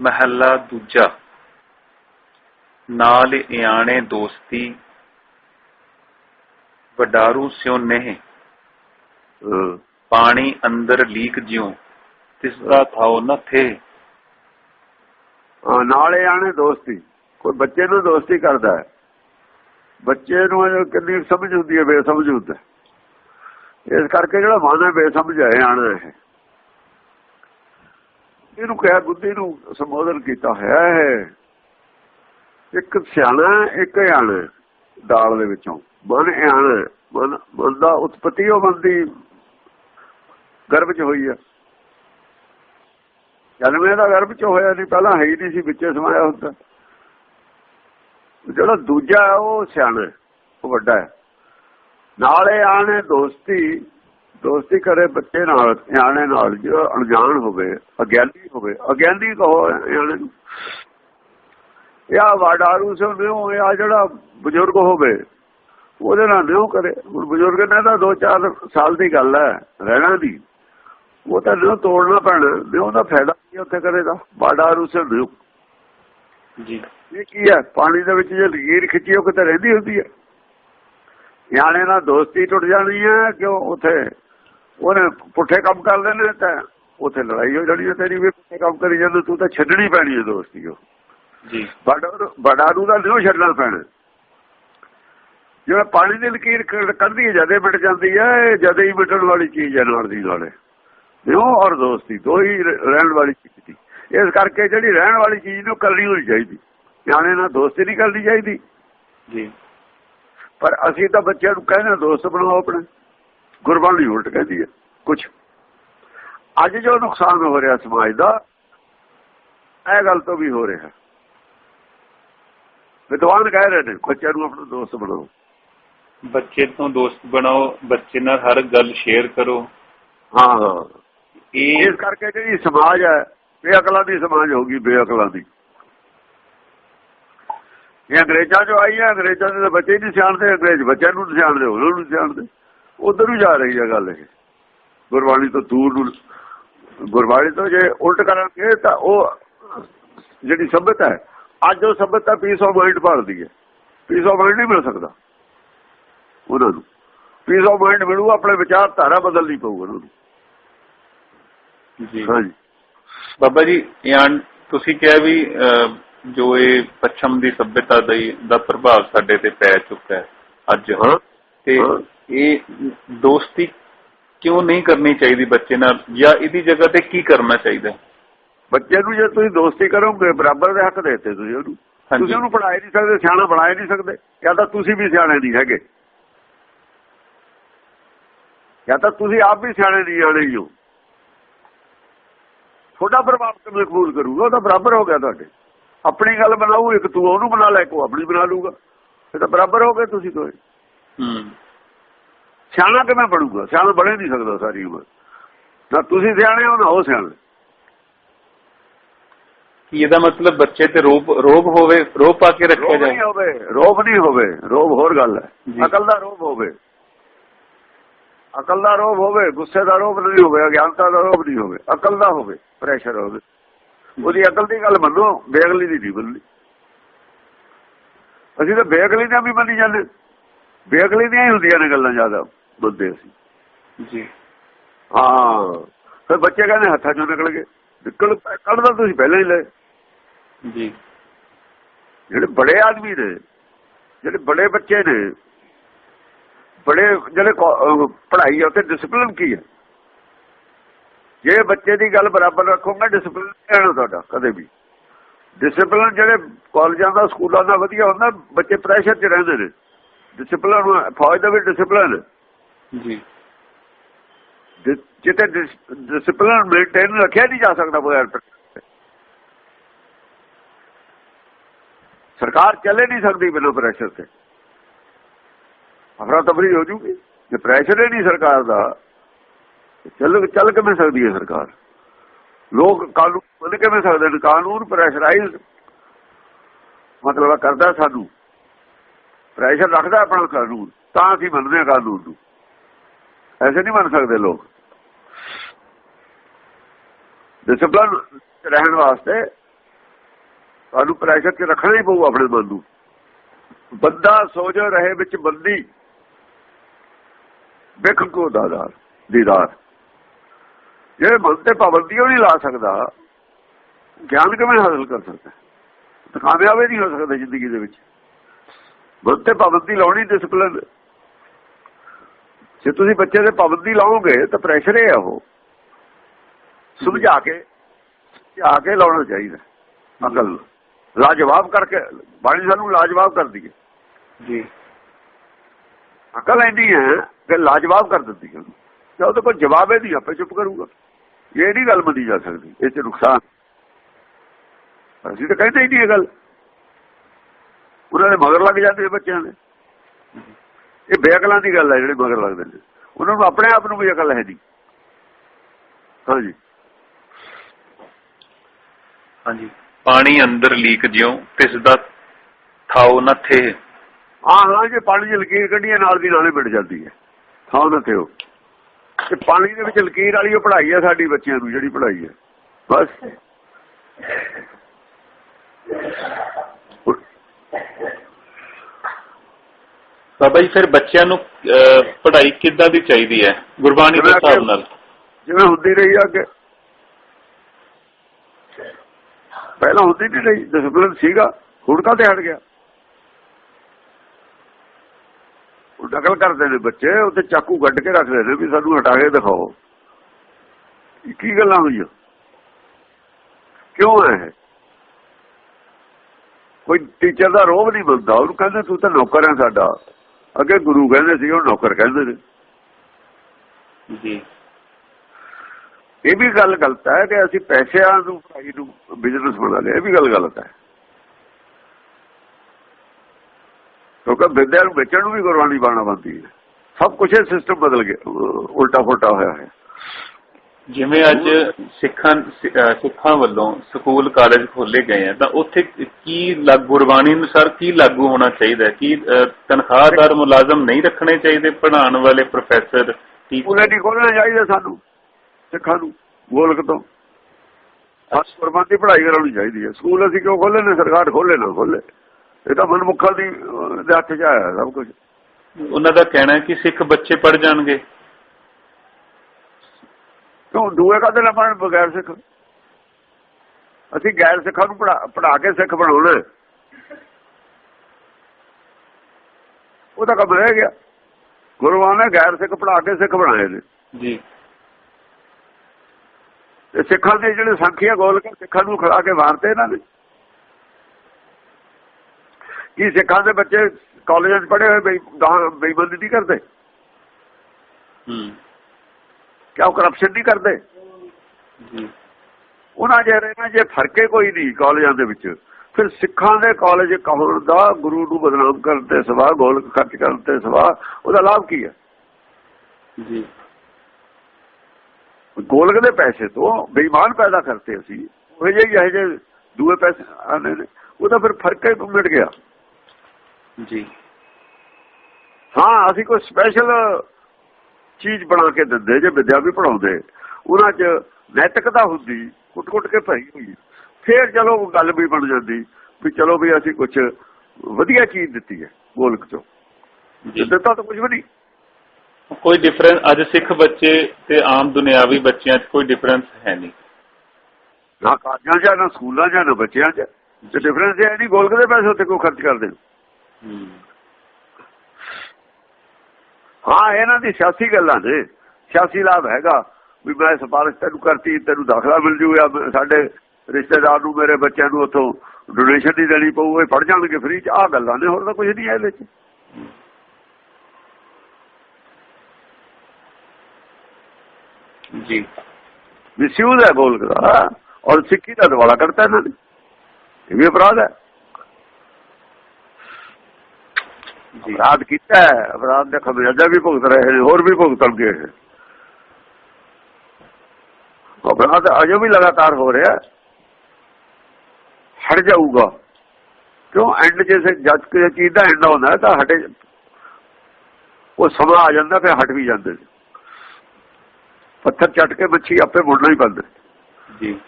ਮਹੱਲਾ ਦੂਜਾ। ਨਾਲ ਇਆਣੇ ਦੋਸਤੀ ਵਡਾਰੂ ਸਿਉ ਨਹਿ। ਪਾਣੀ ਅੰਦਰ ਲੀਕ ਜਿਉ ਤਿਸ ਦਾ ਥਾਉ ਨ ਥੇ। ਨਾਲੇ ਆਣੇ ਦੋਸਤੀ ਕੋਈ ਬੱਚੇ ਨੂੰ ਦੋਸਤੀ ਕਰਦਾ ਹੈ। ਬੱਚੇ ਨੂੰ ਕਿੰਨੀ ਸਮਝ ਹੁੰਦੀ ਹੈ ਬੇਸਮਝ ਹੁੰਦਾ। ਇਸ ਕਰਕੇ ਜਿਹੜਾ ਮਨ ਹੈ ਬੇਸਮਝ ਹੈ ਆਣਾ ਹੈ ਇਹਨੂੰ ਕਿਹਾ, ਬੁੱਧੀ ਨੂੰ ਸੰਬੋਧਨ ਕੀਤਾ ਹੋਇਆ ਹੈ। ਇੱਕ ਸਿਆਣਾ ਇੱਕ ਆਣਾ ਦਾਲ ਦੇ ਵਿੱਚੋਂ। ਮਨ ਆਣਾ ਮਨ ਮਨ ਉਤਪਤੀ ਉਹ ਮਨ ਗਰਭ ਚ ਹੋਈ ਹੈ ਜਨਮੇ ਦਾ ਗਰਭ ਚ ਹੋਇਆ ਨਹੀਂ, ਪਹਿਲਾਂ ਹੈ ਹੀ ਨਹੀਂ ਸੀ, ਵਿੱਚੇ ਸਮਾਇਆ ਹੁੰਦਾ। ਜਿਹੜਾ ਦੂਜਾ ਉਹ ਸਿਆਣਾ ਉਹ ਵੱਡਾ ਹੈ। ਨਾਲੇ ਆਣੇ ਦੋਸਤੀ ਦੋਸਤੀ ਕਰੇ ਬੱਚੇ ਨਾਲ ਸਿਆਣੇ ਨਾਲ ਜਿਹੜਾ ਅਣਜਾਣ ਹੋਵੇ ਅਗਿਆਨੀ ਹੋਵੇ। ਅਗਿਆਨੀ ਕਹੋ ਆਣੇ ਨੂੰ। ਇਹ ਵਾਡਾਰੂ ਸੇ ਨਿਉ ਇਹ ਜਿਹੜਾ ਬਜ਼ੁਰਗ ਹੋਵੇ ਉਹਦੇ ਨਾਲ ਨਿਉ ਕਰੇ। ਹੁਣ ਬਜ਼ੁਰਗ ਨੇ ਤਾਂ 2-4 ਸਾਲ ਦੀ ਗੱਲ ਹੈ ਰਹਿਣਾ ਦੀ ਉਹ ਤਾਂ ਨਿਉ ਤੋੜਨਾ ਪੈਣਾ। ਨਿਉ ਦਾ ਫਾਇਦਾ ਕੀ ਉੱਥੇ ਕਰੇਗਾ ਵਾਡਾਰੂ ਸੇ ਨਿਉ। ਜੀ। ਇਹ ਕੀ ਹੈ? ਪਾਣੀ ਦੇ ਵਿੱਚ ਜੇ ਲਕੀਰ ਖਿੱਚੀ ਉਹ ਕਿਤੇ ਰਹਿੰਦੀ ਹੁੰਦੀ ਹੈ। ਨਿਆਣੇ ਨਾਲ ਦੋਸਤੀ ਟੁੱਟ ਜਾਣੀ ਹੈ ਕਿਉਂ ਉੱਥੇ ਉਹਨੇ ਪੁੱਠੇ ਕੰਮ ਕਰਦੇ ਨੇ ਤਾਂ ਉੱਥੇ ਲੜਾਈ ਹੋ ਜਾਣੀ ਤੇਰੀ ਵੀ। ਪੁੱਠੇ ਕੰਮ ਕਰੀ ਜਾਂਦੇ ਤੂੰ ਤਾਂ ਛੱਡਣੀ ਪੈਣੀ ਹੈ ਦੋਸਤੀ ਉਹ। ਜੀ। ਬੜਾ ਬੜਾ ਨੂੰ ਤਾਂ ਨਹੀਂ ਛੱਡਣਾ ਪੈਣਾ। ਜਿਵੇਂ ਪਾਣੀ ਦੀ ਲਕੀਰ ਕੱਢਦੀ ਹੈ ਜਦੇ ਮਿਟ ਜਾਂਦੀ ਹੈ ਜਦੇ ਹੀ ਮਿਟਣ ਵਾਲੀ ਚੀਜ਼ ਹੈ ਨਾਲ ਦੀ ਨਾਲੇ। ਨਿਉ ਔਰ ਦੋਸਤੀ ਦੋ ਹੀ ਰਹਿਣ ਵਾਲੀ ਚੀਜ਼ ਦੀ। ਇਸ ਕਰਕੇ ਜਿਹੜੀ ਰਹਿਣ ਵਾਲੀ ਚੀਜ਼ ਨੂੰ ਕਰਨੀ ਹੋਣੀ ਚਾਹੀਦੀ। ਨਿਆਣੇ ਨਾਲ ਦੋਸਤੀ ਨਹੀਂ ਕਰਨੀ ਚਾਹੀਦੀ। ਜੀ। ਪਰ ਅਸੀਂ ਤਾਂ ਬੱਚਿਆਂ ਨੂੰ ਕਹਿੰਦੇ ਦੋਸਤ ਬਣਾਓ ਆਪਣੇ। ਗੁਰਬਾਣੀ ਉਲਟ ਕਹਿੰਦੀ ਹੈ ਕੁਝ ਅੱਜ ਜੋ ਨੁਕਸਾਨ ਹੋ ਰਿਹਾ ਸਮਾਜ ਦਾ ਇਹ ਗੱਲ ਤੋਂ ਵੀ ਹੋ ਰਿਹਾ। ਵਿਦਵਾਨ ਕਹਿ ਰਹੇ ਨੇ ਬੱਚਿਆਂ ਨੂੰ ਆਪਣਾ ਦੋਸਤ ਬਣਾਓ। ਬੱਚੇ ਤੋਂ ਦੋਸਤ ਬਣਾਓ ਬੱਚੇ ਨਾਲ ਹਰ ਗੱਲ ਸ਼ੇਅਰ ਕਰੋ। ਹਾਂ ਇਸ ਕਰਕੇ ਜਿਹੜੀ ਸਮਾਜ ਹੈ ਬੇਅਕਲਾਂ ਦੀ ਸਮਾਜ ਹੋ ਗਈ ਬੇਅਕਲਾਂ ਦੀ। ਇਹ ਅੰਗਰੇਜ਼ਾਂ ਚੋਂ ਆਈ ਹੈ ਅੰਗਰੇਜ਼ਾਂ ਦੇ ਬੱਚੇ ਨਹੀਂ ਸਿਆਣਦੇ ਅੰਗਰੇਜ਼ ਬੱਚਿਆਂ ਨੂੰ ਸਿਆਣਦੇ ਉਹਨਾਂ ਨੂੰ ਸਿਆਣਦੇ। ਉਧਰ ਨੂੰ ਜਾ ਰਹੀ ਹੈ ਗੱਲ ਇਹ। ਗੁਰਬਾਣੀ ਤੋਂ ਦੂਰ ਨੂੰ ਗੁਰਬਾਣੀ ਤੋਂ ਜੇ ਉਲਟ ਕਰਾਂਗੇ ਤਾਂ ਉਹ ਜਿਹੜੀ ਸਭਿਅਤਾ ਹੈ ਅੱਜ ਉਹ ਸਭਿਅਤਾ ਪੀਸ ਆਫ ਮਾਈਂਡ ਭਾਲਦੀ ਹੈ। ਪੀਸ ਆਫ ਮਾਈਂਡ ਨਹੀਂ ਮਿਲ ਸਕਦਾ ਉਹਨਾਂ ਨੂੰ। ਪੀਸ ਆਫ ਮਾਈਂਡ ਮਿਲੂ ਆਪਣੇ ਵਿਚਾਰ ਧਾਰਾ ਬਦਲਣੀ ਪਊ ਉਹਨਾਂ ਨੂੰ। ਜੀ। ਹਾਂਜੀ। ਬਾਬਾ ਜੀ ਯਾਨ ਤੁਸੀਂ ਕਿਹਾ ਵੀ ਜੋ ਇਹ ਪੱਛਮ ਦੀ ਸਭਿਅਤਾ ਦਾ ਪ੍ਰਭਾਵ ਸਾਡੇ ਤੇ ਪੈ ਚੁੱਕਾ ਹੈ ਅੱਜ। ਹਾਂ। ਤੇ। ਇਹ ਦੋਸਤੀ ਕਿਉਂ ਨਹੀਂ ਕਰਨੀ ਚਾਹੀਦੀ ਬੱਚੇ ਨਾਲ? ਜਾਂ ਇਹਦੀ ਜਗ੍ਹਾ ਤੇ ਕੀ ਕਰਨਾ ਚਾਹੀਦਾ? ਬੱਚੇ ਨੂੰ ਜੇ ਤੁਸੀਂ ਦੋਸਤੀ ਕਰੋਗੇ ਬਰਾਬਰ ਦੇ ਹੱਕ ਦੇਤੇ ਤੁਸੀਂ ਉਹਨੂੰ। ਤੁਸੀਂ ਉਹਨੂੰ ਪੜਾਏ ਨਹੀਂ ਸਕਦੇ ਸਿਆਣਾ ਬਣਾਏ ਨਹੀਂ ਸਕਦੇ ਜਾਂ ਤਾਂ ਤੁਸੀਂ ਵੀ ਸਿਆਣੇ ਨਹੀਂ ਹੈਗੇ। ਜਾਂ ਤਾਂ ਤੁਸੀਂ ਆਪ ਵੀ ਸਿਆਣੇ ਨਹੀਂ ਆਣੇ ਹੀ ਤੁਹਾਡਾ ਪ੍ਰਭਾਵ ਕਿਵੇਂ ਕਬੂਲ ਕਰੂਗਾ? ਉਹ ਤਾਂ ਬਰਾਬਰ ਹੋ ਗਿਆ ਤੁਹਾਡੇ। ਆਪਣੀ ਗੱਲ ਬਣਾਉ ਇੱਕ ਤੂੰ ਉਹਨੂੰ ਬਣਾ ਲੈ ਕੋ ਆਪਣੀ ਬਣਾ ਲੂਗਾ ਇਹ ਤਾਂ ਬਰਾਬਰ ਹੋ ਗਏ ਤੁਸੀਂ ਦੋਏ ਹੂੰ। ਸਿਆਣਾ ਕਿਵੇਂ ਬਣੂਗਾ? ਸਿਆਣਾ ਬਣੇ ਨਹੀਂ ਸਕਦਾ ਸਾਰੀ ਉਮਰ। ਨਾ ਤੁਸੀਂ ਸਿਆਣੇ ਹੋ ਨਾ ਉਹ ਸਿਆਣੇ। ਕੀ ਇਹਦਾ ਮਤਲਬ ਬੱਚੇ ਤੇ ਰੋਬ ਰੋਬ ਹੋਵੇ ਰੋਬ ਪਾ ਕੇ ਰੱਖਿਆ ਜਾਏ? ਹੋਵੇ ਰੋਬ ਨਹੀਂ ਹੋਵੇ। ਰੋਬ ਹੋਰ ਗੱਲ ਹੈ। ਅਕਲ ਦਾ ਰੋਬ ਹੋਵੇ। ਅਕਲ ਦਾ ਰੋਬ ਹੋਵੇ ਗੁੱਸੇ ਦਾ ਰੋਬ ਨਹੀਂ ਹੋਵੇ ਅਗਿਆਨਤਾ ਦਾ ਰੋਬ ਨਹੀਂ ਹੋਵੇ ਅਕਲ ਦਾ ਹੋਵੇ ਪ੍ਰੈਸ਼ਰ ਹੋਵੇ। ਉਹਦੀ ਅਕਲ ਦੀ ਗੱਲ ਮੰਨੋ ਬੇਅਕਲੀ ਦੀ ਨਹੀਂ ਮੰਨਣੀ। ਅਸੀਂ ਤਾਂ ਬੇਅਕਲੀ ਨਾਲ ਵੀ ਮੰਨੀ ਜਾਂਦੇ। ਬੇਅਕਲੀ ਦੀਆਂ ਹੀ ਹੁੰਦੀਆਂ ਨੇ ਗੱਲਾਂ ਜ਼ਿਆਦਾ। ਬੰਦੇ ਅਸੀਂ ਜੀ। ਹਾਂ। ਫਿਰ ਬੱਚੇ ਕਹਿੰਦੇ ਹੱਥਾਂ ਚੋਂ ਨਿਕਲ ਗਏ। ਨਿਕਲ ਕੱਢਦਾ ਤੁਸੀਂ ਪਹਿਲਾਂ ਹੀ ਲੈ ਜੀ। ਜਿਹੜੇ ਬੜੇ ਆਦਮੀ ਨੇ ਜਿਹੜੇ ਬੜੇ ਬੱਚੇ ਨੇ ਬੜੇ ਜਿਹੜੇ ਪੜ੍ਹਾਈ ਆ ਉੱਥੇ ਡਿਸਪਲਿਨ ਕੀ ਹੈ ਜੇ ਬੱਚੇ ਦੀ ਗੱਲ ਬਰਾਬਰ ਰੱਖੋਗੇ ਡਿਸਪਲਿਨ ਰਹਿਣਾ ਤੁਹਾਡਾ ਕਦੇ ਵੀ। ਡਿਸਪਲਿਨ ਜਿਹੜੇ ਕਾਲਜਾਂ ਦਾ ਸਕੂਲਾਂ ਦਾ ਵਧੀਆ ਹੁੰਦਾ ਬੱਚੇ ਪ੍ਰੈਸ਼ਰ 'ਚ ਰਹਿੰਦੇ ਨੇ। ਡਿਸਪਲਿਨ ਫੌਜ ਦਾ ਵੀ ਡਿਸਪਲਿਨ ਜੀ। ਜਿੱਤੇ ਡਿਸਪਲਿਨ ਮੇਨਟੇਨ ਰੱਖਿਆ ਨਹੀਂ ਜਾ ਸਕਦਾ ਬਗੈਰ ਸਰਕਾਰ ਚੱਲੇ ਨਹੀਂ ਸਕਦੀ ਬਿਨਾਂ ਪ੍ਰੈਸ਼ਰ ਤੇ। ਅਫਰਾ ਤਫਰੀ ਹੋ ਜੂਗੀ। ਜੇ ਪ੍ਰੈਸ਼ਰ ਹੀ ਨਹੀਂ ਸਰਕਾਰ ਦਾ ਚੱਲ ਚੱਲ ਕਿਵੇਂ ਸਕਦੀ ਹੈ ਸਰਕਾਰ? ਲੋਕ ਕਾਨੂੰਨ ਮੰਨ ਕਿਵੇਂ ਸਕਦੇ ਨੇ? ਕਾਨੂੰਨ ਪ੍ਰੈਸ਼ਰਾਈਜ਼ ਮਤਲਬ ਕਰਦਾ ਸਾਨੂੰ। ਪ੍ਰੈਸ਼ਰ ਰੱਖਦਾ ਆਪਣਾ ਕਾਨੂੰਨ। ਤਾਂ ਅਸੀਂ ਮੰਨਦੇ ਹਾਂ ਕਾਨੂੰਨ ਨੂੰ। ਐਸੇ ਨਹੀਂ ਮੰਨ ਸਕਦੇ ਲੋਕ। ਡਿਸਪਲਨ ਰਹਿਣ ਵਾਸਤੇ ਤੁਹਾਨੂੰ ਪ੍ਰੈਸ਼ਰ 'ਚ ਰੱਖਣਾ ਹੀ ਪਊ ਆਪਣੇ ਮਨ ਨੂੰ। ਬੰਦਾ ਸੋਚ ਰਹੇ ਵਿੱਚ ਬੰਦੀ ਵੇਖ ਕੋ ਦਾਦਾਰ, ਦੀਦਾਰ। ਜੇ ਮਨ ਤੇ ਪਾਬੰਦੀ ਉਹ ਨਹੀਂ ਲਾ ਸਕਦਾ, ਗਿਆਨ ਕਿਵੇਂ ਹਾਸਲ ਕਰ ਸਕਦਾ? ਤਾਂ ਕਾਮਯਾਬ ਹੀ ਨਹੀਂ ਹੋ ਸਕਦਾ ਜ਼ਿੰਦਗੀ ਦੇ ਵਿੱਚ। ਮਨ ਤੇ ਪਾਬੰਦੀ ਲਾਉਣੀ ਡਿਸਪਲਿਨ ਜੇ ਤੁਸੀਂ ਬੱਚੇ ਤੇ ਪਾਬੰਦੀ ਲਾਓਗੇ ਤਾਂ ਪ੍ਰੈਸ਼ਰ ਹੀ ਉਹ। ਸਮਝਾ ਕੇ ਸਮਝਾ ਕੇ ਲਾਉਣਾ ਚਾਹੀਦਾ ਅਕਲ ਲਾਜਵਾਬ ਕਰਕੇ ਬਾਣੀ ਸਾਨੂੰ ਲਾਜਵਾਬ ਕਰਦੀ ਹੈ ਜੀ। ਅਕਲ ਐਂਦੀ ਹੈ ਕਿ ਲਾਜਵਾਬ ਕਰ ਦਿੰਦੀ ਹੈ। ਤੇ ਉਹਦੇ ਕੋਲ ਜਵਾਬ ਹੈ ਨਹੀਂ ਆਪੇ ਚੁੱਪ ਕਰੂਗਾ। ਇਹ ਨਹੀਂ ਗੱਲ ਮੰਨੀ ਜਾ ਸਕਦੀ ਇਹ ਚ ਨੁਕਸਾਨ। ਅਸੀਂ ਤਾਂ ਕਹਿੰਦੇ ਹੀ ਨਹੀਂ ਇਹ ਗੱਲ। ਉਹਨਾਂ ਦੇ ਮਗਰ ਲੱਗ ਜਾਂਦੇ ਬੱਚਿਆਂ ਦੇ। ਇਹ ਬੇਅਕਲਾਂ ਦੀ ਗੱਲ ਹੈ ਜਿਹੜੇ ਮਗਰ ਲੱਗਦੇ ਨੇ। ਉਹਨਾਂ ਨੂੰ ਆਪਣੇ ਆਪ ਨੂੰ ਵੀ ਅਕਲ ਹੈ ਨਹੀਂ ਹਾਂਜੀ ਹਾਂਜੀ। ਪਾਣੀ ਅੰਦਰ ਲੀਕ ਜਿਉ ਤਿਸ ਦਾ ਥਾਉ ਨਾ ਥੇ। ਹਾਂ ਹਾਂ ਜੇ ਪਾਣੀ 'ਚ ਲਕੀਰ ਕੱਢੀਏ ਨਾਲ ਦੀ ਨਾਲੇ ਮਿਟ ਜਾਂਦੀ ਹੈ। ਥਾਂ ਨਾ ਥਿਓ। ਤੇ ਪਾਣੀ ਦੇ ਵਿੱਚ ਲਕੀਰ ਵਾਲੀ ਉਹ ਪੜ੍ਹਾਈ ਹੈ ਸਾਡੀ ਬੱਚਿਆਂ ਨੂੰ ਜਿਹੜੀ ਪੜ੍ਹਾਈ ਹੈ। ਬਸ। ਬਾਬਾ ਜੀ ਫਿਰ ਬੱਚਿਆਂ ਨੂੰ ਅਹ, ਪੜ੍ਹਾਈ ਕਿੱਦਾਂ ਦੀ ਚਾਹੀਦੀ ਹੈ? ਗੁਰਬਾਣੀ ਦੇ ਹਿਸਾਬ ਨਾਲ। ਜਿਵੇਂ ਹੁੰਦੀ ਰਹੀ ਅੱਗੇ। ਪਹਿਲਾਂ ਹੁੰਦੀ ਨਹੀਂ ਰਹੀ ਡਿਸਪਲਿਨ ਸੀਗਾ ਹੁਣ ਕਾਹਤੇ ਹਟ ਗਿਆ? ਉਹ ਨਕਲ ਕਰਦੇ ਨੇ ਬੱਚੇ ਉੱਤੇ ਚਾਕੂ ਗੱਡ ਕੇ ਰੱਖਦੇ ਨੇ ਵੀ ਸਾਨੂੰ ਹਟਾ ਕੇ ਦਿਖਾਓ। ਇਹ ਕੀ ਗੱਲਾਂ ਹੋਈਆਂ? ਕਿਉਂ ਹੈ ਕੋਈ ਟੀਚਰ ਦਾ ਰੋਹ ਨਹੀਂ ਬੰਦਾ ਉਹਨੂੰ ਕਹਿੰਦੇ ਤੂੰ ਤਾਂ ਨੌਕਰ ਹੈ ਸਾਡਾ। ਅੱਗੇ ਗੁਰੂ ਕਹਿੰਦੇ ਸੀ ਉਹ ਨੌਕਰ ਕਹਿੰਦੇ ਨੇ। ਜੀ। ਇਹ ਵੀ ਗੱਲ ਗਲਤ ਹੈ ਕਿ ਅਸੀਂ ਪੈਸਿਆਂ ਨੂੰ ਪੜਾਈ ਨੂੰ ਬਿਜ਼ਨਸ ਬਣਾ ਲਿਆ ਇਹ ਵੀ ਗੱਲ ਗਲਤ ਹੈ। ਕਿਉਂਕਿ ਵਿਦਿਆ ਨੂੰ ਵੇਚਣ ਨੂੰ ਵੀ ਗੁਰਬਾਣੀ ਬਾਣਾ ਬੰਦੀ ਹੈ। ਸਭ ਕੁਝ ਇਹ ਸਿਸਟਮ ਬਦਲ ਗਿਆ ਉਲਟਾ ਫੁਲਟਾ ਹੋਇਆ ਹੈ। ਜਿਵੇਂ ਅੱਜ ਸਿੱਖਾਂ ਸਿੱਖਾਂ ਵੱਲੋਂ ਸਕੂਲ ਕਾਲਜ ਖੋਲੇ ਗਏ ਆ ਤਾਂ ਉੱਥੇ ਕੀ ਲਾਗ ਗੁਰਬਾਣੀ ਅਨੁਸਾਰ ਕੀ ਲਾਗੂ ਹੋਣਾ ਚਾਹੀਦਾ? ਕੀ ਤਨਖਾਹਦਾਰ ਮੁਲਾਜ਼ਮ ਨਹੀਂ ਰੱਖਣੇ ਚਾਹੀਦੇ ਪੜ੍ਹਾਉਣ ਵਾਲੇ ਪ੍ਰੋਫੈਸਰ ਉਹਨੇ ਨਹੀਂ ਖੋਲਣਾ ਚਾਹੀਦਾ ਸਾਨੂੰ ਸਿੱਖਾਂ ਨੂੰ ਗੋਲਕ ਤੋਂ। ਸਾਡੀ ਗੁਰਬਾਣੀ ਦੀ ਪੜ੍ਹਾਈ ਕਰਾਉਣੀ ਚਾਹੀਦੀ ਹੈ। ਸਕੂਲ ਅਸੀਂ ਕਿਉਂ ਖੋਲੇ ਨੇ? ਸਰਕਾਰ ਖੋਲੇ ਨਾ ਖੋਲੇ ਇਹ ਤਾਂ ਮਨਮੁਖਾਂ ਦੀ ਦੇ ਹੱਥ 'ਚ ਆਇਆ ਸਭ ਕੁਝ ਉਹਨਾਂ ਦਾ ਕਹਿਣਾ ਹੈ ਕਿ ਸਿੱਖ ਬੱਚੇ ਪੜ ਜਾਣਗੇ। ਕਿਉਂ? ਦੂਏ ਕਾਹਦੇ ਨਾਲ ਪੜ੍ਹਨ ਬਗੈਰ ਸਿੱਖ? ਅਸੀਂ ਗੈਰ ਸਿੱਖਾਂ ਨੂੰ ਪੜਾ ਕੇ ਸਿੱਖ ਬਣਾਉਣਾ। ਉਹ ਤਾਂ ਕੰਮ ਰਹਿ ਗਿਆ। ਗੁਰੂਆਂ ਨੇ ਗੈਰ ਸਿੱਖ ਪੜਾ ਕੇ ਸਿੱਖ ਬਣਾਏ ਨੇ। ਜੀ। ਤੇ ਸਿੱਖਾਂ ਦੇ ਜਿਹੜੇ ਸੰਖੀਆ ਗੋਲ ਕੇ ਸਿੱਖਾਂ ਨੂੰ ਖੜਾ ਕੇ ਵਾਰਤੇ ਇਹਨਾਂ ਨੇ। ਕੀ ਸਿੱਖਾਂ ਦੇ ਬੱਚੇ ਕਾਲਜਾਂ 'ਚ ਪੜ੍ਹੇ ਹੋਏ ਬੇਈਮਾਨੀ ਨਹੀਂ ਕਰਦੇ? ਹੂੰ। ਕਿਆ ਉਹ ਕਰਪਸ਼ਨ ਨਹੀਂ ਕਰਦੇ? ਜੀ। ਉਹਨਾਂ ਜਿਹੜੇ ਨਾ ਜੇ ਫਰਕੇ ਕੋਈ ਨਹੀਂ ਕਾਲਜਾਂ ਦੇ ਵਿੱਚ। ਫਿਰ ਸਿੱਖਾਂ ਦੇ ਕਾਲਜ ਕਹਣ ਦਾ ਗੁਰੂ ਨੂੰ ਬਦਨਾਮ ਕਰਨ ਤੇ ਸਵਾ ਗੋਲ ਖਰਚ ਕਰਨ ਤੇ ਸਵਾ ਉਹਦਾ ਲਾਭ ਕੀ ਹੈ? ਜੀ। ਗੋਲਕ ਦੇ ਪੈਸੇ ਤੋਂ ਬੇਈਮਾਨ ਪੈਦਾ ਕਰਤੇ ਅਸੀਂ। ਉਹ ਜਿਹੇ ਜਿਹੇ ਜਿਹੇ ਦੂਏ ਪੈਸੇ ਆਉਂਦੇ ਨੇ। ਉਹਦਾ ਫਿਰ ਫ਼ਰਕ ਹੀ ਮਿਟ ਗਿਆ। ਜੀ। ਹਾਂ ਅਸੀਂ ਕੋਈ ਸਪੈਸ਼ਲ ਚੀਜ਼ ਬਣਾ ਕੇ ਦਿੰਦੇ ਜੇ ਵਿਦਿਆ ਵੀ ਪੜਾਉਂਦੇ ਉਹਨਾਂ 'ਚ ਨੈਤਿਕਤਾ ਹੁੰਦੀ ਕੁੱਟ-ਕੁੱਟ ਕੇ ਭਰੀ ਹੋਈ। ਫੇਰ ਚਲੋ ਗੱਲ ਵੀ ਬਣ ਜਾਂਦੀ ਵੀ ਚਲੋ ਵੀ ਅਸੀਂ ਕੁਝ ਵਧੀਆ ਚੀਜ਼ ਦਿੱਤੀ ਹੈ ਗੋਲਕ ਚੋਂ। ਦਿੱਤਾ ਤਾਂ ਕੁਝ ਵੀ ਨਹੀਂ। ਕੋਈ ਡਿਫਰੈਂਸ ਅੱਜ ਸਿੱਖ ਬੱਚੇ ਤੇ ਆਮ ਦੁਨਿਆਵੀ ਬੱਚਿਆਂ 'ਚ ਕੋਈ ਡਿਫਰੈਂਸ ਹੈ ਨਹੀਂ। ਨਾ ਕਾਜਾਂ 'ਚ ਨਾ ਸਕੂਲਾਂ 'ਚ ਨਾ ਬੱਚਿਆਂ 'ਚ ਤੇ ਡਿਫਰੈਂਸ ਇਹ ਨਹੀਂ ਗੋਲਕ ਦੇ ਪੈਸੇ ਉੱਤੇ ਕੋਈ ਖਰਚ ਕਰਦੇ ਹੂੰ। ਹਾਂ ਇਹਨਾਂ ਦੀ ਸਿਆਸੀ ਗੱਲਾਂ ਨੇ। ਸਿਆਸੀ ਲਾਭ ਹੈਗਾ ਵੀ ਮੈਂ ਸਿਫਾਰਿਸ਼ ਤੈਨੂੰ ਕਰਤੀ ਤੈਨੂੰ ਦਾਖਲਾ ਮਿਲ ਜੂਗਾ ਸਾਡੇ ਰਿਸ਼ਤੇਦਾਰ ਨੂੰ ਮੇਰੇ ਬੱਚਿਆਂ ਨੂੰ ਉੱਥੋਂ ਡੋਨੇਸ਼ਨ ਦੀ ਦੇਣੀ ਪਊ ਇਹ ਪੜ ਜਾਣਗੇ ਫ੍ਰੀ ਚ। ਆਹ ਗੱਲਾਂ ਨੇ ਹੋਰ ਤਾਂ ਕੁਝ ਨਹੀਂ ਹੈ ਇਹਦੇ ਚ। ਜੀ। ਮਿਸਯੂਜ਼ ਹੈ ਗੋਲਕ ਦਾ ਔਰ ਸਿੱਖੀ ਦਾ ਦਿਵਾਲਾ ਕਰਤਾ ਇਹਨਾਂ ਨੇ। ਇਹ ਵੀ ਅਪਰਾਧ ਹੈ ਜੀ ਅਪਰਾਧ ਕੀਤਾ ਅਪਰਾਧ ਦਾ ਖਮਿਆਜ਼ਾ ਵੀ ਭੁਗਤ ਰਹੇ ਨੇ, ਹੋਰ ਵੀ ਭੁਗਤਣਗੇ ਅਪਰਾਧ ਅਜੇ ਵੀ ਲਗਾਤਾਰ ਹੋ ਰਿਹਾ ਹਟ ਜਾਊਗਾ। ਕਿਉਂ? ਐਂਡ ਜਿਸੇ ਜੱਜ ਕੇ ਚੀਜ਼ ਦਾ ਐਂਡ ਹੁੰਦਾ ਤਾਂ ਹਟੇ ਉਹ ਸਮਾਂ ਆ ਜਾਂਦਾ ਫਿਰ ਹਟ ਵੀ ਜਾਂਦੇ ਨੇ। ਪੱਥਰ ਚੱਟ ਕੇ ਮੱਛੀ ਆਪੇ ਮੁੜਨਾ ਹੀ ਪੈਂਦਾ ਜੀ।